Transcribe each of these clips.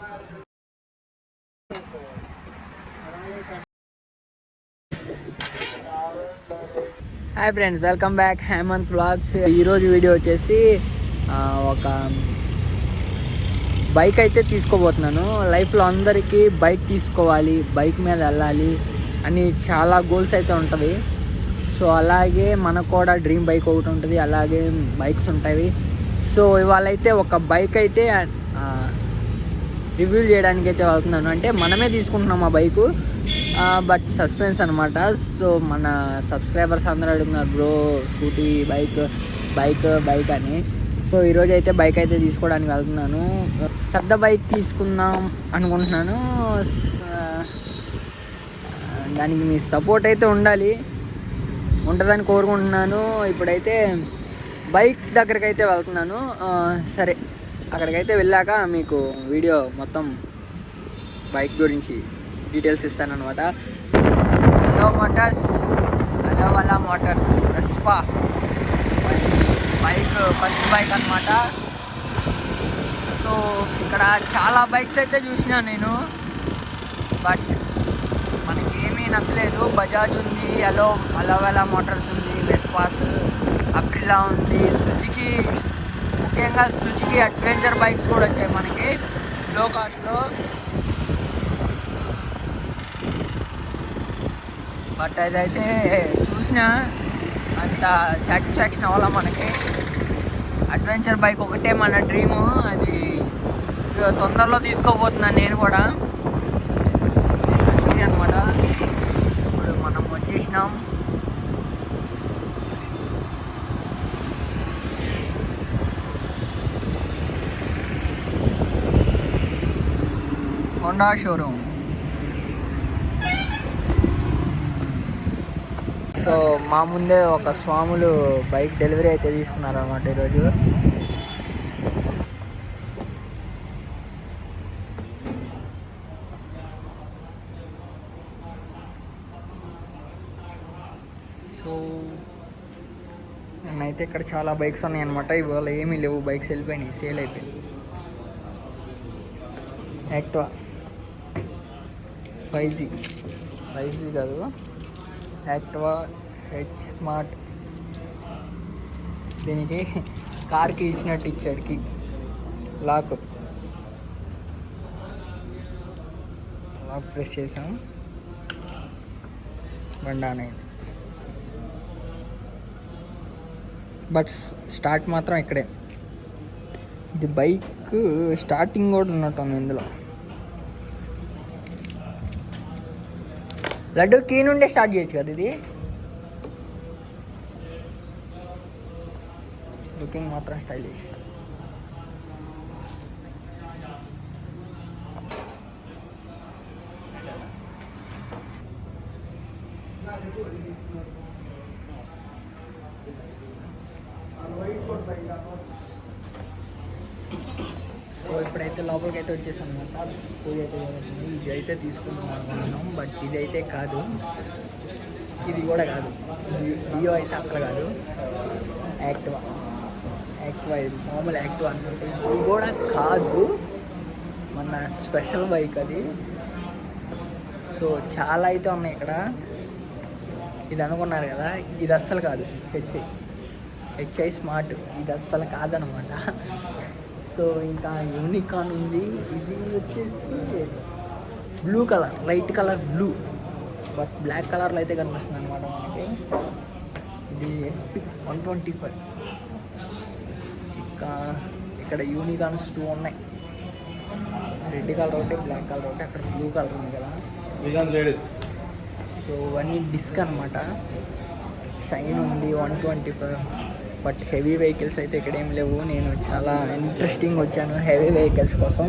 Hi friends welcome back. Hemanth vlogs ఈరోజు video వచ్చేసి ఒక బైక్ అయితే తీసుకోబోతున్నాను. లైఫ్లో అందరికీ బైక్ తీసుకోవాలి బైక్ మీద వెళ్ళాలి అని చాలా గోల్స్ అయితే ఉంటుంది. సో అలాగే మనకు కూడా డ్రీమ్ బైక్ ఒకటి ఉంటుంది. అలాగే బైక్స్ ఉంటాయి. సో ఇవాళ అయితే ఒక బైక్ అయితే రివ్యూ చేయడానికి అయితే వెళ్తున్నాను. అంటే మనమే తీసుకుంటున్నాం ఆ బైకు. బట్ సస్పెన్స్ అనమాట సో మన సబ్స్క్రైబర్స్ అందరూ అడుగుతున్నారు bro scooty bike bike bike అని. సో ఈరోజు అయితే బైక్ అయితే తీసుకోవడానికి వెళ్తున్నాను. పెద్ద బైక్ తీసుకుందాం అనుకుంటున్నాను. దానికి మీ సపోర్ట్ అయితే ఉండాలి. ఉంటుందని కోరుకుంటున్నాను. ఇప్పుడైతే బైక్ దగ్గరికి అయితే వెళ్తున్నాను సరే. అక్కడికైతే వెళ్ళాక మీకు వీడియో మొత్తం బైక్ గురించి డీటెయిల్స్ ఇస్తానమాట హలో మోటార్స్ హలో వల్ల motors Vespa. Bike first bike అనమాట సో ఇక్కడ చాలా బైక్స్ అయితే చూసినా నేను. బట్ మనకి ఏమీ నచ్చలేదు. బజాజ్ ఉంది అలో అలోవెలా మోటార్స్ ఉంది వెస్పాస్ అప్రిలా ఉంది సుజుకి ముఖ్యంగా సుజుకి అడ్వెంచర్ బైక్స్ కూడా వచ్చాయి మనకి. లో. కాస్ట్లో బట్ అదైతే చూసిన అంత సాటిస్ఫాక్షన్ అవ్వాలా మనకి. అడ్వెంచర్ బైక్ ఒకటే మన డ్రీము అది తొందరలో తీసుకోబోతున్నాను నేను కూడా. అనమాట ఇప్పుడు మనం వచ్చేసినాం. Honda showroom. సో మా ముందే ఒక స్వాములు బైక్ డెలివరీ అయితే తీసుకున్నారు అనమాట ఈరోజు. సో నేనైతే ఇక్కడ చాలా బైక్స్ ఉన్నాయి అనమాట ఇవాళ ఏమీ లేవు. బైక్స్ వెళ్ళిపోయినాయి. సేల్ అయిపోయినాయి. Activa? Five G. Five G కాదు. Activa H smart. దీనికి కార్కి ఇచ్చినట్టు ఇచ్చాడు కి లాక్. లాక్ ఫ్రెష్ చేసాం. బండి ఆన్ అయింది. బట్ స్టార్ట్ మాత్రం ఇక్కడే. ఇది బైక్ స్టార్టింగ్ కూడా ఉన్నట్టుంది ఇందులో. లడ్డు కీ నుండే స్టార్ట్ చేయొచ్చు కదా ఇది? లుకింగ్ మాత్రం స్టైలిష్. సో ఇప్పుడైతే లోపలికి అయితే వచ్చేసాం అనమాట పూజ అయితే ఇది అయితే తీసుకుందాం బట్ ఇదైతే కాదు. ఇది కూడా కాదు. డియో అయితే అసలు కాదు. యాక్టివా యాక్టివా ఇది మామూలు యాక్టివా అనుకుంటే ఇది కూడా కాదు. మన స్పెషల్ బైక్ అది. సో చాలా అయితే ఉన్నాయి ఇక్కడ. ఇది అనుకున్నారు కదా ఇది అస్సలు కాదు. హెచ్ఐ హెచ్ఐ స్మార్ట్ ఇది అస్సలు కాదనమాట సో ఇంకా యూనికాన్ ఉంది ఇది వచ్చేసి blue colour light colour blue. But black కలర్లో అయితే కనిపిస్తుంది అనమాట మనకి. ఇది ఎస్పి వన్ ట్వంటీ ఫైవ్. ఇంకా ఇక్కడ యూనికాన్స్ టూ ఉన్నాయి. రెడ్ కలర్ ఒకటి బ్లాక్ కలర్ ఒకటి అక్కడ బ్లూ కలర్ ఉంది కదా. సో ఇవన్నీ డిస్క్ అనమాట షైన్ ఉంది one twenty five. But heavy vehicles అయితే ఇక్కడ ఏం లేవు. నేను చాలా ఇంట్రెస్టింగ్ వచ్చాను హెవీ వెహికల్స్ కోసం.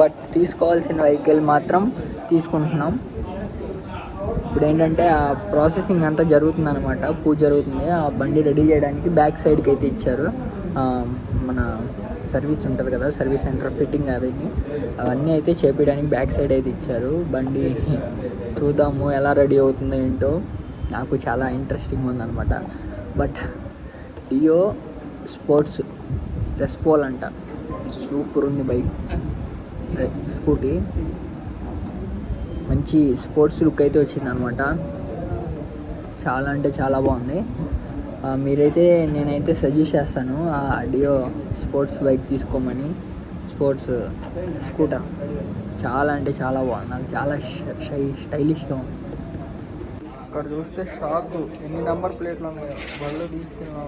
బట్ తీసుకోవాల్సిన వెహికల్ మాత్రం తీసుకుంటున్నాం. ఇప్పుడు ఏంటంటే ఆ ప్రాసెసింగ్ అంతా జరుగుతుంది అనమాట పూజ జరుగుతుంది. ఆ బండి రెడీ చేయడానికి బ్యాక్ సైడ్కి అయితే ఇచ్చారు. మన సర్వీస్ ఉంటుంది కదా సర్వీస్ సెంటర్ ఫిట్టింగ్ అది అవన్నీ అయితే చేపించడానికి బ్యాక్ సైడ్ అయితే ఇచ్చారు. బండి చూద్దాము ఎలా రెడీ అవుతుందో ఏంటో. నాకు చాలా ఇంట్రెస్టింగ్ ఉందన్నమాట. బట్ డియో స్పోర్ట్స్ రెస్పోల్ అంట. సూపర్ ఉంది బైక్. అదే స్కూటీ. మంచి స్పోర్ట్స్ లుక్ అయితే వచ్చిందనమాట. చాలా అంటే చాలా బాగుంది. మీరైతే నేనైతే సజెస్ట్ చేస్తాను ఆ డియో స్పోర్ట్స్ బైక్ తీసుకోమని. Sports scooter. చాలా అంటే చాలా బాగుంది. నాకు చాలా షై స్టైలిష్గా ఉంది. ఇక్కడ చూస్తే షాక్. ఎన్ని నెంబర్ ప్లేట్లు ఉన్నాయో. బళ్ళు తీసుకెళ్ళిన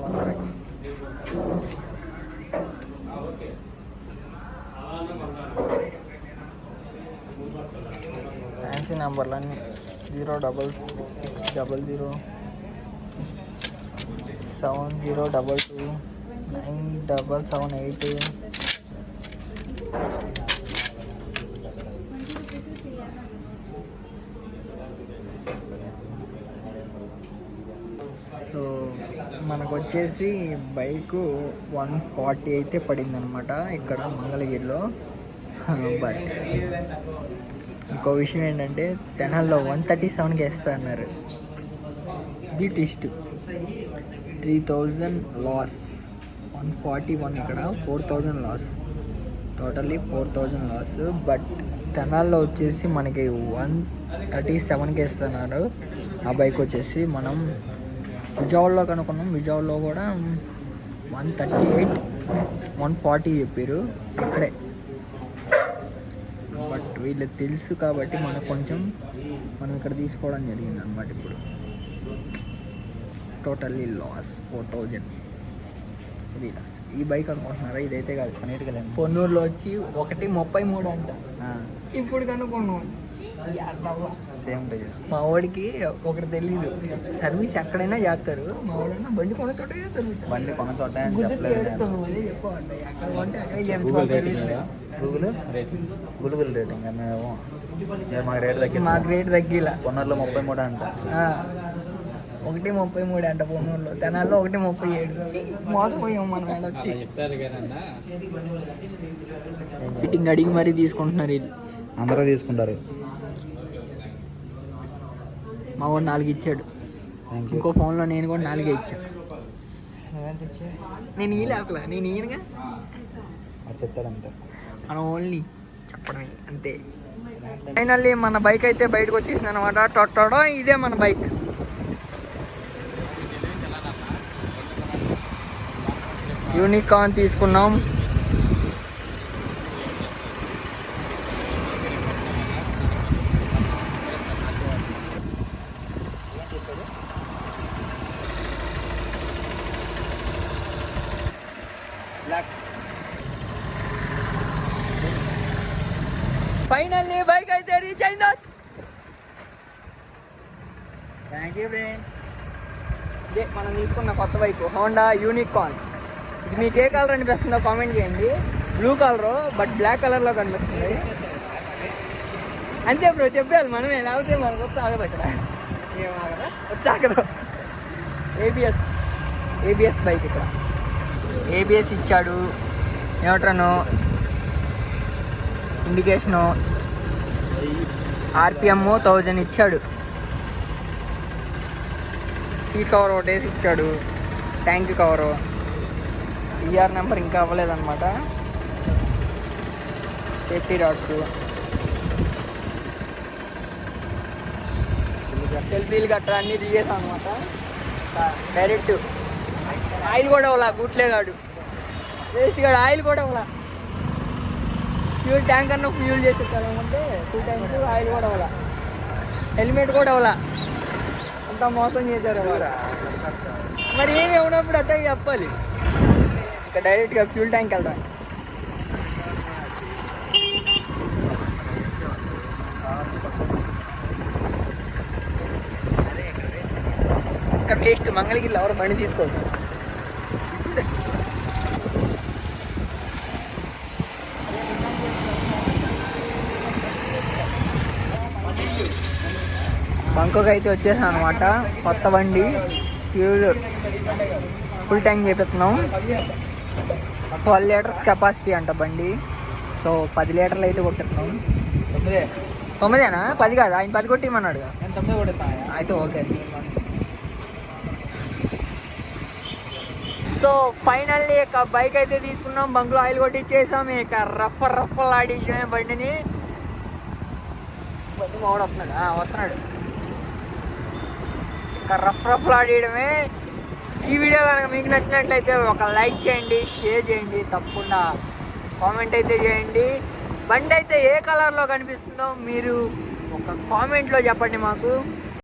ఫ్యాన్సీ నెంబర్లు అన్నీ. Zero double six six double zero seven zero double two nine double seven eight so మనకు వచ్చేసి బైక్ వన్ ఫార్టీ అయితే పడిందనమాట ఇక్కడ మంగళగిరిలో. బట్ ఇంకో విషయం ఏంటంటే తెనాల్లో వన్ థర్టీ సెవెన్కి వేస్తా అన్నారు. ఇది test three thousand loss. One forty one ఇక్కడ four thousand loss. Totally four thousand loss. But తెనాల్లో వచ్చేసి మనకి వన్ థర్టీ సెవెన్కి వేస్తున్నారు ఆ బైక్ వచ్చేసి మనం విజయవాడలో కనుక్కున్నాం. విజయవాడలో కూడా one thirty eight one forty చెప్పారు ఇక్కడే. బట్ వీళ్ళకి తెలుసు కాబట్టి మనకు కొంచెం మనం ఇక్కడ తీసుకోవడం జరిగింది అనమాట ఇప్పుడు. టోటల్లీ లాస్ ఫోర్ థౌజండ్ ఇది లాస్ ఈ బైక్ అనుకుంటున్నారా? ఇదైతే కాదు. అన్నిటికీ పొన్నూరులో వచ్చి ఒకటి ముప్పై మూడు అంట. ఇప్పుడు కనుక్కున్నాం సేమ్ మా వాడికి ఒకటి తెలీదు. సర్వీస్ ఎక్కడైనా చేస్తారు. మా వాడన్నా బండి కొనతోటే చేస్తారు. బండి కొన చోట గూగుల్ గూగుల్ రేటింగ్ మేము మాకు రేట్ మాకు తగ్గించాం రేట్ తగ్గిలా. కొన్నర్లో ముప్పై మూడు అంట. ఆ, ఒకటి ముప్పై మూడు అంట పొన్నూరులో. తెనాల్లో ఒకటి ముప్పై ఏడు. మోసపోయాం మనం వచ్చి. ఫిట్టింగ్ అడిగి మరీ తీసుకుంటున్నారు వీళ్ళు. అందరూ తీసుకుంటారు. మా వాడు నాలుగు ఇచ్చాడు. ఇంకో ఫోన్లో నేను కూడా నాలుగే ఇచ్చా. నేను ఈలే అసలు. నేను ఈయనగా చెప్తాడంతే మనం ఓన్లీ చెప్పడమే అంతే. ఫైనల్లీ మన బైక్ అయితే బయటకు వచ్చేసింది అనమాట టొట్టడం ఇదే మన బైక్. యూనికాన్ తీసుకున్నాం. ఫైనల్లీ బైక్ అయితే రీచ్ అయిందా. థ్యాంక్ యూ ఫ్రెండ్స్ ఇదే మనం తీసుకున్న కొత్త బైక్ హోండా యూనికాన్ ఇది మీకు ఏ కలర్ అనిపిస్తుందో కామెంట్ చేయండి. బ్లూ కలర్ బట్ బ్లాక్ కలర్లో కనిపిస్తుంది. అంతే బ్రో చెప్పాలి మనం లేకపోతే మనకు వచ్చి ఆగదు అక్కడ ఏం ఆగదా. వచ్చి ఆగదు. ఏబిఎస్ ఏబిఎస్ బైక్ ఇక్కడ. ఏబిఎస్ ఇచ్చాడు. న్యూట్రను ఇండికేషను ఆర్పిఎమ్ థౌజండ్ ఇచ్చాడు. సీట్ కవర్ ఒకటేసి ఇచ్చాడు. Tank cover. ఈఆర్ నెంబర్ ఇంకా అవ్వలేదన్నమాట. సేఫ్టీ రాడ్స్ సెల్ఫీలు గట్రా అన్నీ దిగేసాం అనమాట డైరెక్ట్ ఆయిల్ కూడా అవ్వలా గుట్లే కాడు వేస్ట్ గాడు ఆయిల్ కూడా అవ్వలా ఫ్యూల్ ట్యాంక్ అన్న ఫ్యూల్ చేసి అంటే టూ ట్యాంక్స్ ఆయిల్ కూడా అవ్వలా హెల్మెట్ కూడా అవ్వలా అంతా మోసం చేశారు మరి ఏమి ఉన్నప్పుడు అట్టే చెప్పాలి. ఇంకా డైరెక్ట్గా ఫ్యూల్ ట్యాంక్ వెళ్దాం ఇంకా వేస్ట్ మంగళగిరిలో ఎవరు బండి తీసుకోవద్దు బంకోకి అయితే వచ్చేసాం అనమాట కొత్త బండి ఫ్యూల్ ఫుల్ ట్యాంక్ చేపిస్తున్నాం. ట్వెల్వ్ లీటర్స్ కెపాసిటీ అంట బండి. సో పది లీటర్లు అయితే కొట్టుతున్నాం తొమ్మిదే. తొమ్మిదేనా? పది కాదు? ఆయన పది కొట్టిమన్నాడు అయితే ఓకే. సో ఫైనల్లీ ఇక బైక్ అయితే తీసుకున్నాం. బంక్లో ఆయిల్ కొట్టించేసాం ఇక రప్ప రప్పలాడించడమే బండిని. బండి మావాడు వస్తున్నాడు? వస్తున్నాడు. ఇక రఫ్ రఫ్లాడేయడమే ఈ వీడియో కనుక మీకు నచ్చినట్లయితే ఒక లైక్ చేయండి షేర్ చేయండి తప్పకుండా కామెంట్ అయితే చేయండి. బండి అయితే ఏ కలర్లో కనిపిస్తుందో మీరు ఒక కామెంట్లో చెప్పండి మాకు.